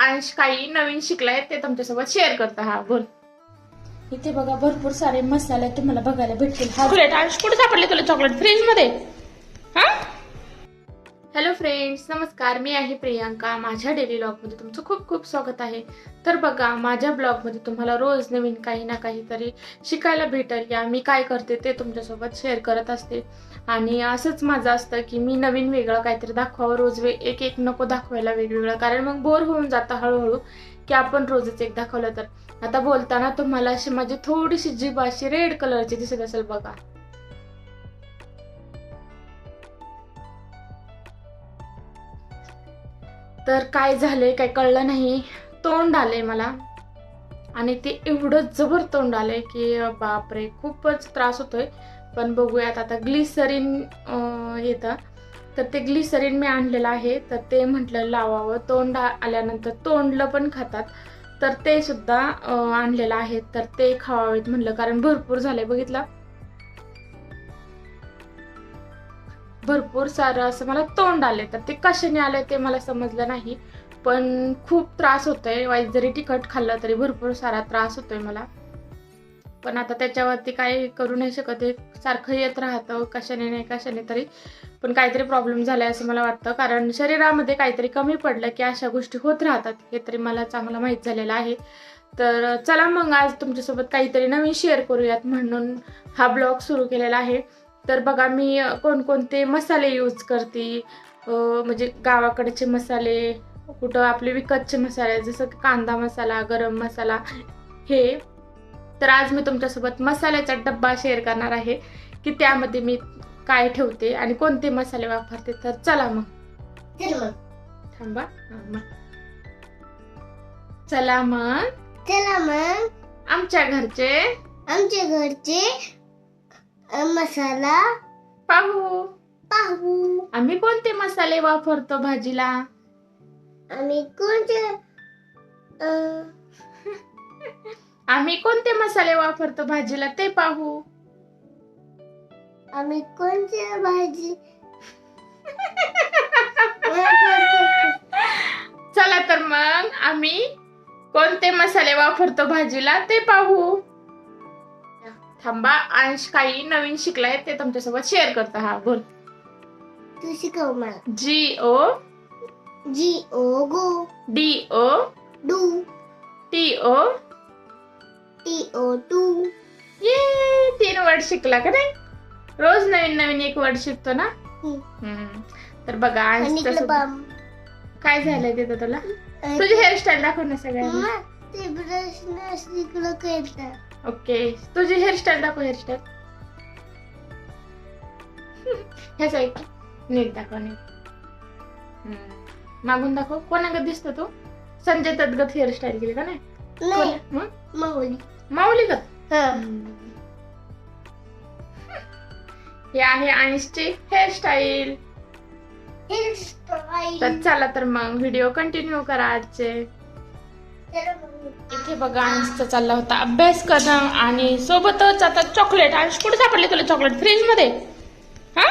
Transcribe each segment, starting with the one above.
अंश काही नवीन शिकलाय ते तुमच्यासोबत शेअर करता. हा बोल. इथे बघा भरपूर सारे मसाले तुम्हाला बघायला भेटतील. हा. चॉकलेट अंश कुठे सापडले तुला चॉकलेट फ्रीजमध्ये? हॅलो फ्रेंड्स नमस्कार. मी आहे प्रियांका. माझ्या डेली मध्ये तुमचं खूप खूप स्वागत आहे. तर बघा माझ्या ब्लॉगमध्ये तुम्हाला रोज नवीन काही ना काहीतरी शिकायला भेटेल. या मी काय करते ते तुमच्यासोबत शेअर करत असते. आणि असंच माझं असतं की मी नवीन वेगळं काहीतरी दाखवावं. रोज वे एक एक नको दाखवायला वेगवेगळं. कारण मग बोर होऊन जातं हळूहळू की आपण रोजच एक दाखवलं तर. आता बोलताना तुम्हाला अशी माझी थोडीशी जीभ अशी रेड कलरची दिसत असेल बघा. तर काय झाले काय कळलं नाही. तोंड आले मला. आणि ते एवढं जबर तोंड आले की बापरे खूपच त्रास होतोय. पण बघूयात आता ग्लिसरीन येतं तर. ते ग्लिसरीन मी आणलेलं आहे. तर ते म्हटलं लावावं. तोंड आल्यानंतर तोंडलं पण खातात. तर ते सुद्धा आणलेलं आहे. तर ते खावावेत म्हटलं. कारण भरपूर झालंय बघितलं. भरपूर सारं असं मला तोंड आले तर ते कशाने आले ते मला समजलं नाही. पण खूप त्रास होतोय. वाईज जरी तिखट खाल्लं तरी भरपूर सारा त्रास होतोय मला. पण आता त्याच्यावरती काही करू नाही शकत. हे सारखं येत राहतं. कशाने नाही कशाने तरी. पण काहीतरी प्रॉब्लेम झालाय असं मला वाटतं. कारण शरीरामध्ये काहीतरी कमी पडलं की अशा गोष्टी होत राहतात. हे तरी मला चांगलं माहीत झालेलं आहे. तर चला मग आज तुमच्यासोबत काहीतरी नवीन शेअर करूयात म्हणून हा ब्लॉग सुरू केलेला आहे. तर बघा मी कोणकोणते मसाले यूज करते. म्हणजे गावाकडचे मसाले कुठं आपले विकतचे मसाले जसं की कांदा मसाला गरम मसाला हे. तर आज मी तुमच्यासोबत मसाल्याचा डब्बा शेअर करणार आहे की त्यामध्ये मी काय ठेवते आणि कोणते मसाले वापरते. तर चला मग. थांबा. चला मग. चला मग. आमच्या घरचे. आमच्या घरचे मसाला? पाहू. पाहू. आम्ही कोणते मसाले वापरतो भाजीला? आम्ही कोणते अ, आम्ही कोणते मसाले वापरतो भाजीला ते पाहू. आम्ही कोणते भाजी? चला तर मग आम्ही कोणते मसाले वापरतो भाजीला ते पाहू. थांबा अंश काही नवीन शिकलाय ते तुमच्यासोबत शेअर करतो. हा बोल. तू शिकव मला. G O. G O go. D O. Do. T O. T O to. ये तीन वर्ड शिकला का नाही? रोज नवीन नवीन एक वर्ड शिकतो ना? हम्म. तर बघा आणि अंश इकडं तसं- बम. काय झालंय तिथं तुला? तुझी हेअरस्टाईल दाखव ना सगळ्यांना. मम्मा, ते ब्रश न इकडं करतात ओके तुझी हेअरस्टाईल दाखव हेअरस्टाईल ह्या साईड नीट दाखव नीट. मागून दाखव. कोणागत दिसतो तू? संजय तद्गत हेअरस्टाईल केली का नाही? माऊली. माऊली गत हा. हे आहे अंशची हेअरस्टाईल तर चला तर मग व्हिडिओ कंटिन्यू करा आजचे. इथे बघा अंशचा चालला होता अभ्यास करणं आणि सोबतच आता चॉकलेट अंश कुठे सापडले तुला चॉकलेट फ्रीजमध्ये? हा?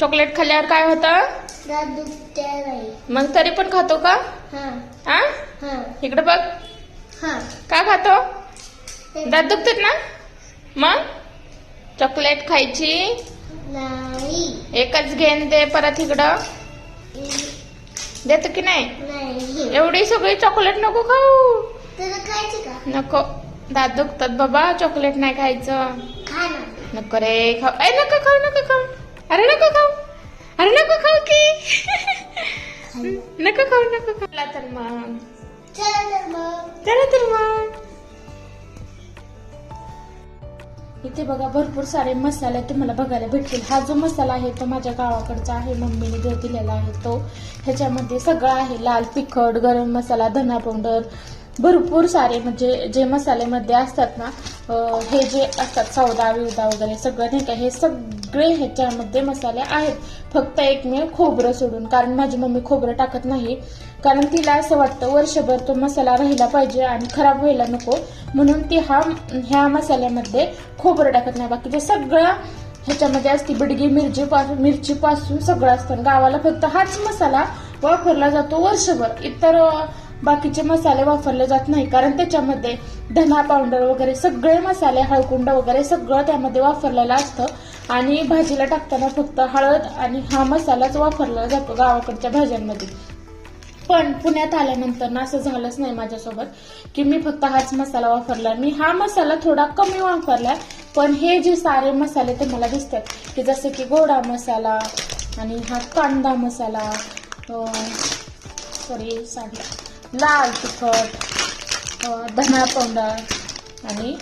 चॉकलेट खाल्ल्यावर काय होतं? दात दुखत्या नाही मग तरी पण खातो का? हा? इकडे बघ. हा का खातो? दात दुखतात ना? मग? चॉकलेट खायची? नाही. एकच घेन दे परत इकडं. देतो की नाही. एवढी सगळी चॉकलेट नको खाऊ. का? नको. दात दुखतात बाबा चॉकलेट नाही खायचं. नको रे खाऊ. ए नको खाऊ नको खाऊ. अरे नको खाऊ. अरे नको खाऊ की. नको खाऊ नको खाऊ. तर मग. चला तर मग. चला तर मग. इथे बघा भरपूर सारे मसाले तुम्हाला बघायला भेटतील. हा जो मसाला आहे तो माझ्या गावाकडचा आहे मम्मीने जो दिलेला आहे तो ह्याच्यामध्ये सगळं आहे. लाल तिखट गरम मसाला धना पावडर भरपूर सारे म्हणजे जे मसाल्यामध्ये असतात ना हे जे असतात सौदा विवदा वगैरे सगळं नाही का हे सगळे ह्याच्यामध्ये मसाले आहेत. फक्त एकमेव खोबरं सोडून कारण माझी मम्मी खोबरं टाकत नाही. कारण तिला असं वाटतं वर्षभर तो मसाला राहिला पाहिजे आणि खराब व्हायला नको. म्हणून ती हा ह्या मसाल्यामध्ये खोबरं टाकत नाही. बाकीच्या सगळं ह्याच्यामध्ये असते बिडगी मिरची पासून मिरचीपासून सगळं असतं. गावाला फक्त हाच मसाला वापरला जातो वर्षभर. इतर बाकीचे मसाले वापरले जात नाही. कारण त्याच्यामध्ये धना पावडर वगैरे सगळे मसाले हळकुंड वगैरे सगळं त्यामध्ये वापरलेलं असतं. आणि भाजीला टाकताना फक्त हळद आणि हा मसालाच वापरला जातो गावाकडच्या भाज्यांमध्ये. पण पुण्यात आल्यानंतर ना असं झालंच नाही माझ्यासोबत की मी फक्त हाच मसाला वापरला. मी हा मसाला थोडा कमी वापरला पण हे जे सारे मसाले ते मला दिसतात की जसं की गोडा मसाला आणि हा कांदा मसाला सॉरी साडी लाल तिखट धना पावडर आणि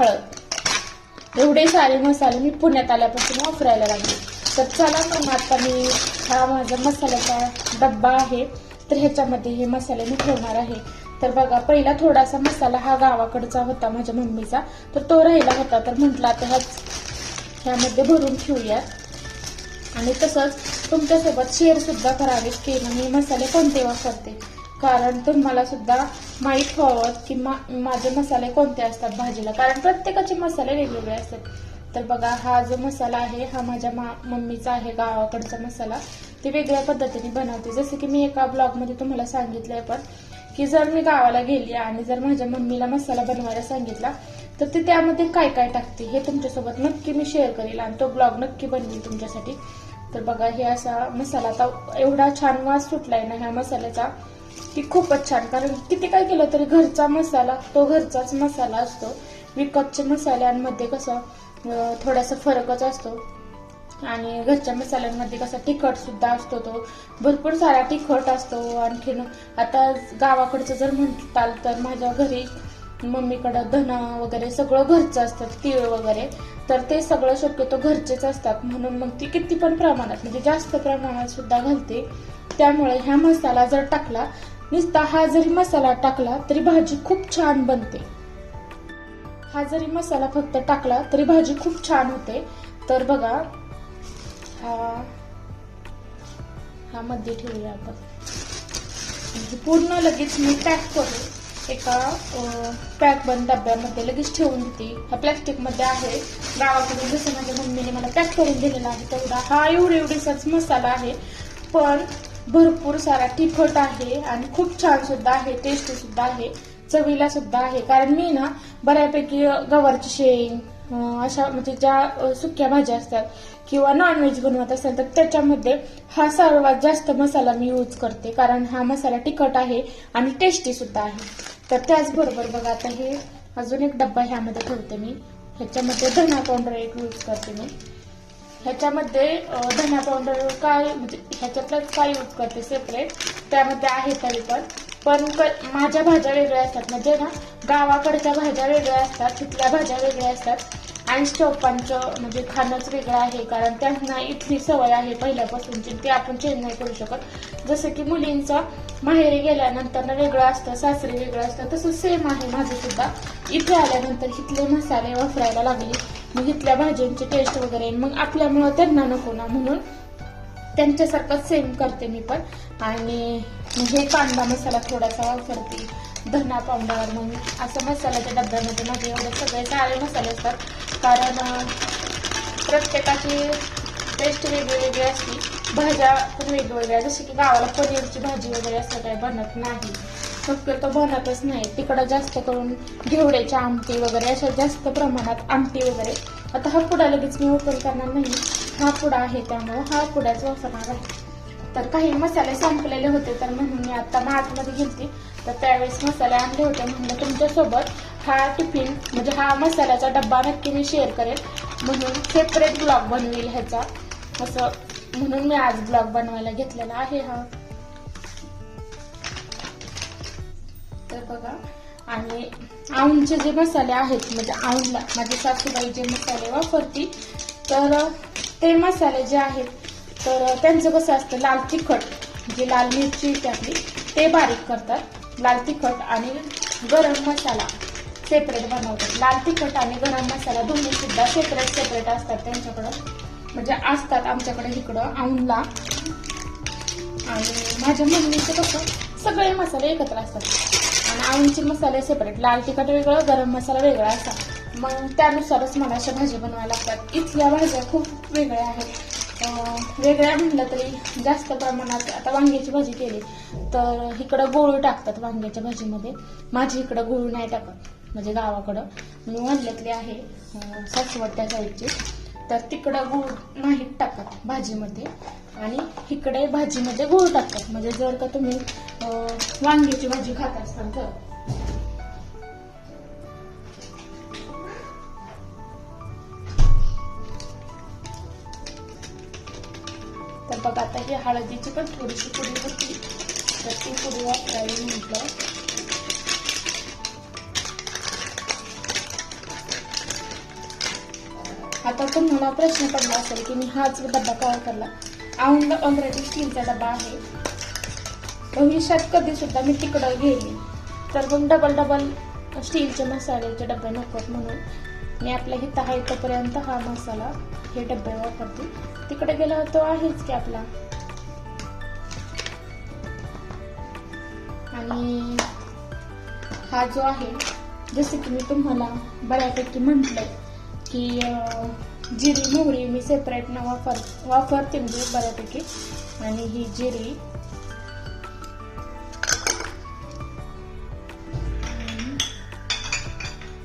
हळद. एवढे सारे मसाले मी पुण्यात आल्यापासून वापरायला लागले. तर चला मग आता मी हा माझा मसाल्याचा डब्बा आहे तर ह्याच्यामध्ये हे मसाले मी ठेवणार आहे. तर बघा पहिला थोडासा मसाला हा गावाकडचा होता माझ्या मम्मीचा. तर तो राहिला होता. तर म्हटला आता ह्याच ह्यामध्ये भरून ठेवूयात. आणि तसंच तुमच्यासोबत शेअरसुद्धा सुद्धा की मी मसाले कोणते वापरते. कारण तुम्हाला सुद्धा माहीत व्हावं की मा माझे मसाले कोणते असतात भाजीला. कारण प्रत्येकाचे मसाले वेगवेगळे असतात. तर बघा हा जो मसाला आहे हा माझ्या मा मम्मीचा आहे गावाकडचा मसाला. ते वेगळ्या पद्धतीने बनवते. जसं की मी एका ब्लॉगमध्ये तुम्हाला सांगितलंय पण की जर मी गावाला गेली आणि जर माझ्या मम्मीला मसाला बनवायला सांगितला तर ते त्यामध्ये काय काय टाकते हे तुमच्यासोबत नक्की मी शेअर करेल आणि तो ब्लॉग नक्की बनवेल तुमच्यासाठी. तर बघा हे असा मसाला आता एवढा छान वास सुटलाय ना ह्या मसाल्याचा की खूपच छान. कारण किती काय केलं तरी घरचा मसाला तो घरचाच मसाला असतो. विकतच्या मसाल्यांमध्ये कसं थोडासा फरकच असतो. आणि घरच्या मसाल्यांमध्ये कसा तिखट सुद्धा असतो तो. भरपूर सारा तिखट असतो आणखीन. आता गावाकडचं जर म्हणताल तर माझ्या घरी मम्मीकडं धना वगैरे सगळं घरचं असतं तीळ वगैरे. तर ते सगळं शक्यतो घरचेच असतात. म्हणून मग ती किती पण प्रमाणात म्हणजे जास्त प्रमाणात सुद्धा घालते. त्यामुळे ह्या मसाला जर टाकला नुसता हा जरी मसाला टाकला तरी भाजी खूप छान बनते. हा जरी मसाला फक्त टाकला तरी भाजी खूप छान होते. तर बघा हा. हा मध्ये ठेवूया आपण. म्हणजे पूर्ण लगेच मी पॅक करून एका पॅक बंद डब्यामध्ये लगेच ठेवून देते. हा प्लॅस्टिकमध्ये आहे. गावाकडून जसं माझ्या मम्मीने मला पॅक करून दिलेला आहे तेवढा. हा एवढे एवढेसाच मसाला आहे. पण भरपूर सारा तिखट आहे आणि खूप छान सुद्धा आहे. टेस्टी सुद्धा आहे. चवीला सुद्धा आहे. कारण मी ना बऱ्यापैकी गवारची शेंग अशा म्हणजे ज्या सुक्या भाज्या असतात किंवा नॉनव्हेज बनवत असेल तर त्याच्यामध्ये हा सर्वात जास्त मसाला मी यूज करते. कारण हा मसाला तिखट आहे आणि टेस्टी सुद्धा आहे. तर त्याचबरोबर बघा आता हे अजून एक डब्बा ह्यामध्ये ठेवते मी. ह्याच्यामध्ये धना पावडर एक यूज करते मी. ह्याच्यामध्ये धना पावडर काय म्हणजे ह्याच्यातलंच काय यूज करते सेपरेट त्यामध्ये आहे तरी पण. पण क- माझ्या भाज्या वेगळ्या असतात. म्हणजे ना गावाकडच्या भाज्या वेगळ्या असतात तिथल्या भाज्या वेगळ्या असतात. आणि स्टोपांचं म्हणजे खाणंच वेगळं आहे कारण त्यांना इथली सवय आहे पहिल्यापासूनची ते आपण चेंज नाही करू शकत. जसं की मुलींचं माहेरी गेल्यानंतर वेगळं असतं सासरी वेगळं असतं तसं सेम आहे माझं सुद्धा. इथे आल्यानंतर इथले मसाले वापरायला लागले. मग इथल्या भाज्यांची टेस्ट वगैरे मग आपल्यामुळं त्यांना नको ना म्हणून त्यांच्यासारखं सेम करते मी पण. आणि हे कांदा मसाला थोडासा वापरते. धना पावडर मग असं मसाल्याच्या डब्यामध्ये माझे एवढे सगळे काळे मसाले असतात. कारण प्रत्येकाची टेस्ट वेगवेगळी असती. असते भाज्या पण वेगवेगळ्या जसे की गावाला पनीरची भाजी वगैरे असं काही बनत नाही. शक्यतो बनतच नाही. तिकडं जास्त करून घेवड्याची आमटी वगैरे अशा जास्त प्रमाणात आमटी वगैरे. आता हा पुडा लगेच मी ओपन करणार नाही. हा पुडा आहे त्यामुळे हा पुड्याच वापरणार आहे. तर काही मसाले संपलेले होते तर म्हणून मी आता मार्टमध्ये घेते तर त्यावेळेस मसाले आणले होते म्हणलं तुमच्यासोबत. हा टिफिन म्हणजे हा मसाल्याचा डब्बा नक्की मी शेअर करेल. म्हणून सेपरेट ब्लॉग बनवेल ह्याचा. असं म्हणून मी आज ब्लॉग बनवायला घेतलेला आहे हा. तर बघा. आणि औंधचे जे मसाले आहेत म्हणजे औंधला माझे सासूबाई जे मसाले वापरती तर ते मसाले जे आहेत तर त्यांचं कसं असतं लाल तिखट जी लाल मिरची त्यातली ते बारीक करतात. लाल तिखट आणि गरम मसाला. सेपरेट बनवतात. लाल तिखट आणि गरम मसाला दोन्ही सुद्धा सेपरेट सेपरेट असतात त्यांच्याकडं. म्हणजे असतात आमच्याकडे इकडं औंधला आणि माझ्या मम्मीचं कसं सगळे मसाले एकत्र असतात. आणि आळूचे मसाले सेपरेट लाल तिखट वेगळं गरम मसाला वेगळा असा. मग त्यानुसारच मला अशा भाज्या बनवायला लागतात. इथल्या भाज्या खूप वेगळ्या आहेत. वेगळ्या म्हटलं तरी जास्त प्रमाणात आता वांग्याची भाजी केली तर इकडं गोळू टाकतात वांग्याच्या भाजीमध्ये. माझी इकडं गोळू नाही टाकत. म्हणजे गावाकडं. मी आहे अं, सासवड तर तिकडं गूळ नाहीत टाकत भाजीमध्ये. आणि इकडे भाजीमध्ये गूळ टाकतात. म्हणजे जर का तुम्ही वांग्याची भाजी खात असाल तर. तर बघा आता ही हळदीची पण थोडीशी पुडी होती. तर ती पुडी वापरावी म्हटलं आता तुम्हाला प्रश्न पडला असेल की मी हाच डब्बा का वापरला औंध ऑलरेडी स्टीलचा डबा आहे. भविष्यात कधी सुद्धा मी तिकडं गेली. तर मग डबल डबल स्टीलचे मसाल्याचे डबे नकोत म्हणून मी आपल्या हिता हा तोपर्यंत हा मसाला हे डबे वापरते. तिकडे गेला तो आहेच की आपला. आणि हा जो आहे जसं की मी तुम्हाला बऱ्यापैकी म्हटलंय की जिरी मोहरी मी सेपरेट न वापर वापरते म्हणजे बऱ्यापैकी. आणि ही जिरी.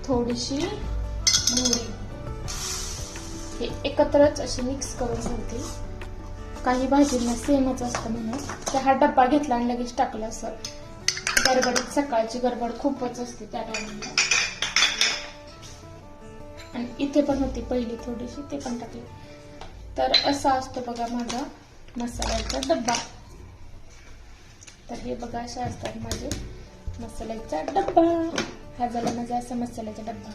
थोडीशी मोहरी. हे एकत्रच असे मिक्स करून ठेवते काही भाजींना सेमच असतं म्हणून. तर हा डब्बा घेतला आणि लगेच टाकला असं. गडबडीत सकाळची गडबड खूपच असते त्या टायमिंगला आणि इथे पण होती पहिली थोडीशी ते पण टाकली. तर असा असतो बघा माझा मसाल्याचा डब्बा. तर हे बघा असे असतात माझे मसाल्याचा डब्बा. हा झाला माझा असा मसाल्याचा डब्बा.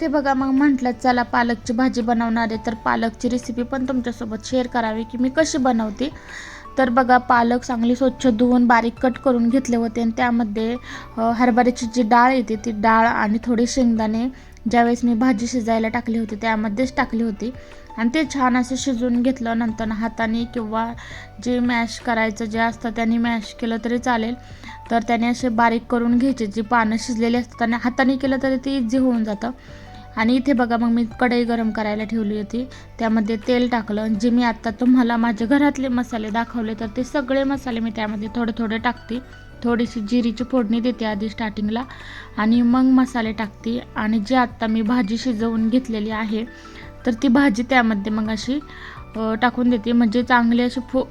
ते बघा मग म्हटलं चला पालकची भाजी बनवणार आहे. तर पालकची रेसिपी पण तुमच्यासोबत शेअर करावी की मी कशी बनवते. तर बघा पालक चांगली स्वच्छ धुवून बारीक कट करून घेतले होते आणि त्यामध्ये हरभऱ्याची जी डाळ येते ती डाळ आणि थोडे शेंगदाणे ज्यावेळेस मी भाजी शिजायला टाकली होती त्यामध्येच टाकली होती. आणि ते छान असं शिजवून घेतलं नंतर हाताने किंवा जे मॅश करायचं जे असतं त्याने मॅश केलं तरी चालेल. तर त्याने असे बारीक करून घ्यायचे जी पानं शिजलेली असतात आणि हाताने केलं तरी ते इझी होऊन जातं. आणि इथे बघा मग मी कढई गरम करायला ठेवली होती. त्यामध्ये तेल टाकलं जे मी आत्ता तुम्हाला माझ्या घरातले मसाले दाखवले तर ते सगळे मसाले मी त्यामध्ये थोडे थोडे टाकते. थोडीशी जिरीची फोडणी देते आधी स्टार्टिंगला आणि मग मसाले टाकते. आणि जे आत्ता मी भाजी शिजवून घेतलेली आहे तर ती भाजी त्यामध्ये मग अशी टाकून देते. म्हणजे चांगली अशी फो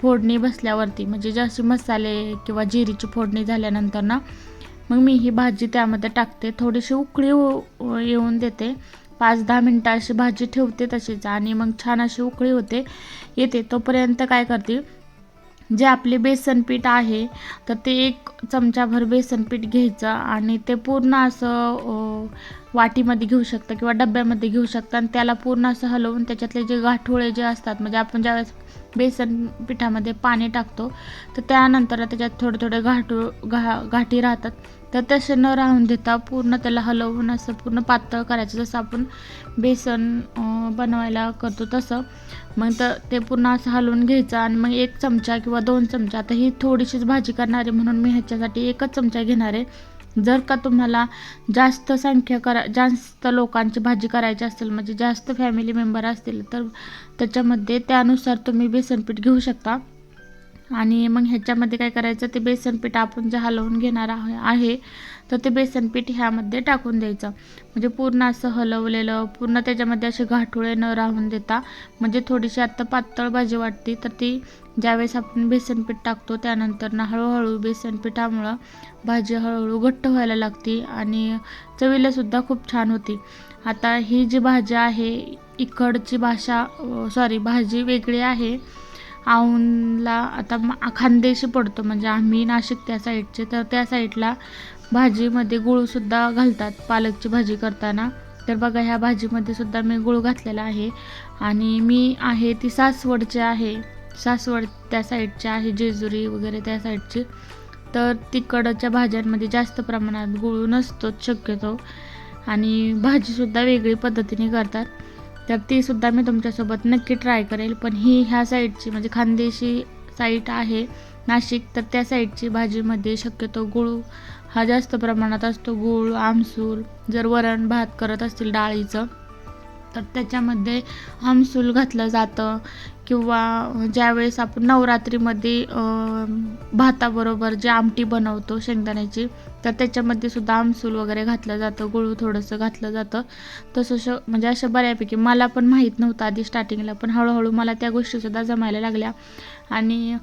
फोडणी बसल्यावरती म्हणजे जास्त मसाले किंवा जिरीची फोडणी झाल्यानंतर ना मग मी ही भाजी त्यामध्ये टाकते. थोडीशी उकळी येऊन देते. पाच दहा मिनटं अशी भाजी ठेवते तशीच आणि मग छान अशी उकळी होते. येते. तोपर्यंत काय करते जे आपले बेसन पीठ आहे तर ते एक चमचाभर बेसन पीठ घ्यायचं आणि ते पूर्ण असं वाटीमध्ये घेऊ शकतं किंवा डब्यामध्ये घेऊ शकतं आणि त्याला पूर्ण असं हलवून त्याच्यातले जे गाठोळे जे असतात म्हणजे आपण ज्यावेळेस बेसन पिठामध्ये पाणी टाकतो तर त्यानंतर त्याच्यात थोडे थोडे घाटू घा गाठी राहतात. तर तसे न राहून देता पूर्ण त्याला हलवून असं पूर्ण पातळ करायचं. जसं आपण बेसन बनवायला करतो तसं. मग तर ते पूर्ण असं हलवून घ्यायचं आणि मग एक चमचा किंवा दोन चमचा आता ही थोडीशीच भाजी करणारे म्हणून मी ह्याच्यासाठी एकच चमचा घेणार आहे. जर का तुम्हाला जास्त संख्या करा जास्त लोकांची भाजी करायची असेल म्हणजे जास्त फॅमिली मेंबर असतील तर त्याच्यामध्ये त्यानुसार तुम्ही बेसन पीठ घेऊ शकता. आणि मग ह्याच्यामध्ये काय करायचं ते बेसनपीठ आपण जे हलवून घेणार आहे आहे तर ते बेसनपीठ ह्यामध्ये टाकून द्यायचं. म्हणजे पूर्ण असं हलवलेलं पूर्ण त्याच्यामध्ये असे घाटुळे न राहून देता म्हणजे थोडीशी आत्ता पातळ भाजी वाटते तर ती ज्यावेळेस आपण बेसनपीठ टाकतो त्यानंतर ना हळूहळू बेसन पिठामुळं भाजी हळूहळू घट्ट व्हायला लागते आणि चवीलासुद्धा खूप छान होती. आता ही जी भाजी आहे इकडची भाषा सॉरी भाजी वेगळी आहे औंधला आता म- खानदेशी पडतो. म्हणजे आम्ही नाशिक त्या साईडचे तर त्या साईडला भाजीमध्ये गुळसुद्धा घालतात पालकची भाजी करताना. तर बघा ह्या भाजीमध्ये सुद्धा मी गुळ घातलेला आहे. आणि मी आहे ती सासवडची आहे. सासवड त्या साईडची आहे जेजुरी वगैरे त्या साईडची तर तिकडच्या भाज्यांमध्ये जास्त प्रमाणात गुळ नसतोच शक्यतो. आणि भाजीसुद्धा वेगळी पद्धतीने करतात. तर तीसुद्धा मी तुमच्यासोबत नक्की ट्राय करेल. पण ही ह्या साईडची म्हणजे खानदेशी साईट आहे नाशिक तर त्या साईडची भाजीमध्ये शक्यतो गुळ हा जास्त प्रमाणात असतो गूळ आमसूल. जर वरण भात करत असतील डाळीचं तर त्याच्यामध्ये आमसूल घातलं जातं. किंवा ज्यावेळेस आपण नवरात्रीमध्ये भाताबरोबर जे आमटी बनवतो शेंगदाण्याची तर त्याच्यामध्ये सुद्धा आमसूल वगैरे घातलं जातं गुळ थोडंसं घातलं जातं. तसं श म्हणजे अशा बऱ्यापैकी मला पण माहीत नव्हतं आधी स्टार्टिंगला पण हळूहळू मला त्या गोष्टीसुद्धा जमायला लागल्या. आणि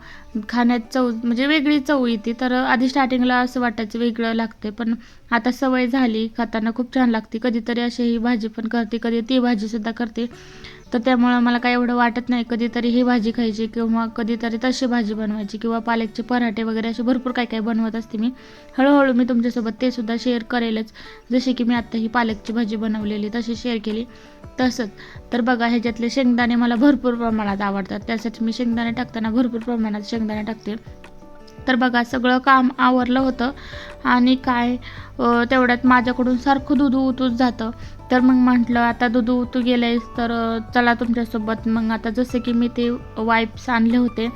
खाण्यात चव म्हणजे वेगळी चव येते तर आधी स्टार्टिंगला असं वाटायचं वेगळं लागते पण आता सवय झाली खाताना खूप छान लागते. कधीतरी अशी ही भाजी पण करते कधी ती भाजीसुद्धा करते. तर त्यामुळं मला काय एवढं वाटत नाही कधीतरी ही भाजी खायची किंवा कधीतरी तशी भाजी बनवायची किंवा पालकचे पराठे वगैरे असे भरपूर काय काय बनवत असते मी. हळूहळू मी तुमच्यासोबत ते सुद्धा शेअर करेलच. जसे की मी आत्ता ही पालकची भाजी बनवलेली तशी शेअर केली. तसंच तर बघा ह्याच्यातले शेंगदाणे मला भरपूर प्रमाणात आवडतात. त्यासाठी मी शेंगदाणे टाकताना भरपूर प्रमाणात शेंगदाणे टाकते. तर बघा सगळं काम आवरलं होतं आणि काय तेवढ्यात माझ्याकडून सारखं दूध उतूच जातं. तर मग म्हटलं आता दूध उतू गेलं तर चला तुमच्यासोबत. मग आता जसे की मी ते वाईप्स आणले होते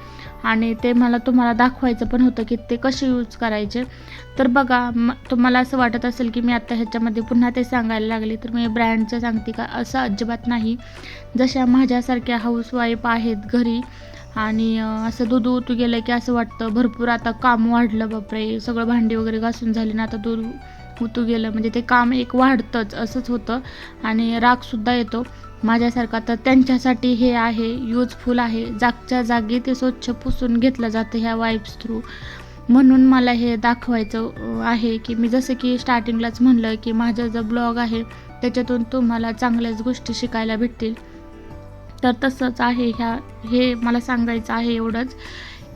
आणि ते मला तुम्हाला दाखवायचं पण होतं की ते कसे यूज करायचे. तर बघा म तुम्हाला असं वाटत असेल की मी आता ह्याच्यामध्ये पुन्हा ते सांगायला लागले तर मी ब्रँडचं सांगते का? असं अजिबात नाही. जशा माझ्यासारख्या हाऊसवाईफ आहेत घरी आणि असं दूध उतू गेलं की असं वाटतं भरपूर आता काम वाढलं बापरे सगळं भांडी वगैरे घासून झाली ना आता दूध उतू गेलं. म्हणजे ते काम एक वाढतंच असंच होतं. आणि रागसुद्धा येतो. माझ्यासारखा तर त्यांच्यासाठी हे आहे यूजफुल आहे. जागच्या जागी ते स्वच्छ पुसून घेतलं जातं ह्या वाईप्स थ्रू म्हणून मला हे दाखवायचं आहे की मी जसं की स्टार्टिंगलाच म्हणलं की माझा जो ब्लॉग आहे त्याच्यातून तुम्हाला चांगल्याच गोष्टी शिकायला भेटतील. तर तसंच आहे ह्या हे मला सांगायचं आहे एवढंच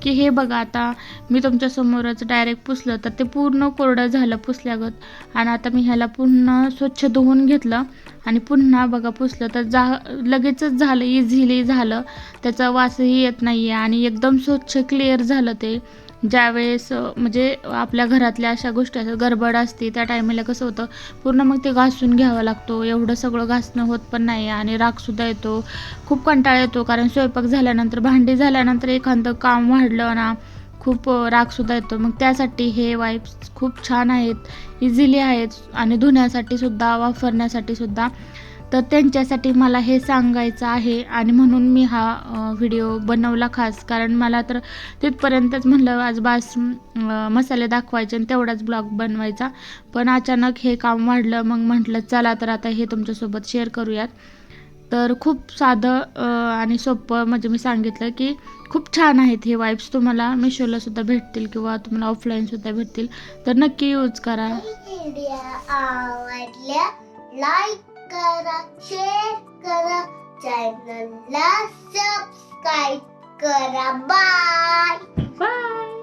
की हे बघा आता मी तुमच्यासमोरच डायरेक्ट पुसलं तर ते पूर्ण कोरडं झालं पुसल्यागत. आणि आता मी ह्याला पुन्हा स्वच्छ धुवून घेतलं आणि पुन्हा बघा पुसलं तर जा लगेचच झालं इझिली झालं. त्याचा वासही येत नाही आहे आणि एकदम स्वच्छ क्लिअर झालं ते. ज्यावेळेस म्हणजे आपल्या घरातल्या अशा गोष्टी असतात गडबड असते त्या टायमाला कसं होतं पूर्ण मग ते घासून घ्यावं लागतो. एवढं सगळं घासणं होत पण नाही आणि रागसुद्धा येतो. खूप कंटाळा येतो कारण स्वयंपाक झाल्यानंतर भांडी झाल्यानंतर एखादं काम वाढलं ना खूप रागसुद्धा येतो. मग त्यासाठी हे वाईप्स खूप छान आहेत इझिली आहेत आणि धुण्यासाठी सुद्धा वापरण्यासाठी सुद्धा तर त्यांच्यासाठी मला हे सांगायचं आहे आणि म्हणून मी हा व्हिडिओ बनवला खास. कारण मला तर तिथपर्यंतच म्हणलं आज बास मसाले दाखवायचे आणि तेवढाच ब्लॉग बनवायचा. पण अचानक हे काम वाढलं. मग म्हटलं चला तर आता हे तुमच्यासोबत शेअर करूयात. तर खूप साधं आणि सोपं म्हणजे मी सांगितलं की खूप छान आहेत हे वाईप्स तुम्हाला मिशोला सुद्धा भेटतील किंवा तुम्हाला ऑफलाईन सुद्धा भेटतील. तर नक्की यूज करा. लाईक करा शेअर करा चॅनलला सबस्क्राईब करा. Bye bye